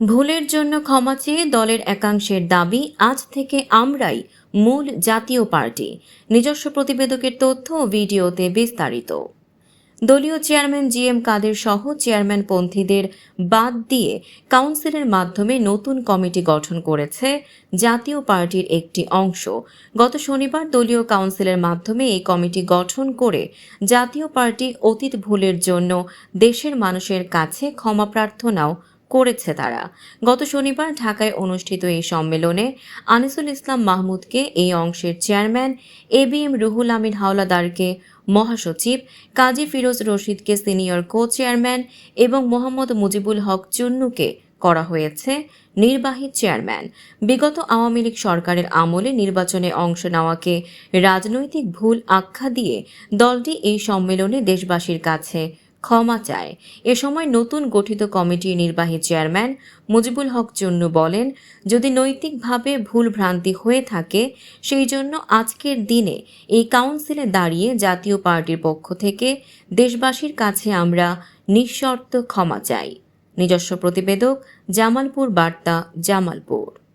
ভুলের জন্য ক্ষমা চেয়ে দলের একাংশের দাবি, আজ থেকে আমরাই মূল জাতীয় পার্টি। নিজস্ব প্রতিবেদকের তথ্য ভিডিওতে বিস্তারিত। দলীয় চেয়ারম্যান জি এম কাদের সহ চেয়ারম্যান পন্থীদের বাদ দিয়ে কাউন্সিলের মাধ্যমে নতুন কমিটি গঠন করেছে জাতীয় পার্টির একটি অংশ। গত শনিবার দলীয় কাউন্সিলের মাধ্যমে এই কমিটি গঠন করে জাতীয় পার্টি অতীত ভুলের জন্য দেশের মানুষের কাছে ক্ষমা প্রার্থনাও করেছে তারা। গত শনিবার ঢাকায় অনুষ্ঠিত এই সম্মেলনে আনিসুল ইসলাম মাহমুদকে এই অংশের chairman, A B M Ruhul Amin হাওলাদারকে মহাসচিব, কাজী ফিরোজ রশিদকে সিনিয়র কো চেয়ারম্যান এবং মোহাম্মদ মুজিবুল হক চুন্নুকে করা হয়েছে নির্বাহী চেয়ারম্যান। বিগত আওয়ামী লীগ সরকারের আমলে নির্বাচনে অংশ নেওয়াকে রাজনৈতিক ভুল আখ্যা দিয়ে দলটি এই সম্মেলনে দেশবাসীর কাছে ক্ষমা চায়। এ সময় নতুন গঠিত কমিটির নির্বাহী চেয়ারম্যান মুজিবুল হক চুন্নু বলেন, যদি নৈতিকভাবে ভুল ভ্রান্তি হয়ে থাকে, সেই জন্য আজকের দিনে এই কাউন্সিলে দাঁড়িয়ে জাতীয় পার্টির পক্ষ থেকে দেশবাসীর কাছে আমরা নিঃশর্ত ক্ষমা চাই। নিজস্ব প্রতিবেদক জামালপুর, বার্তা জামালপুর।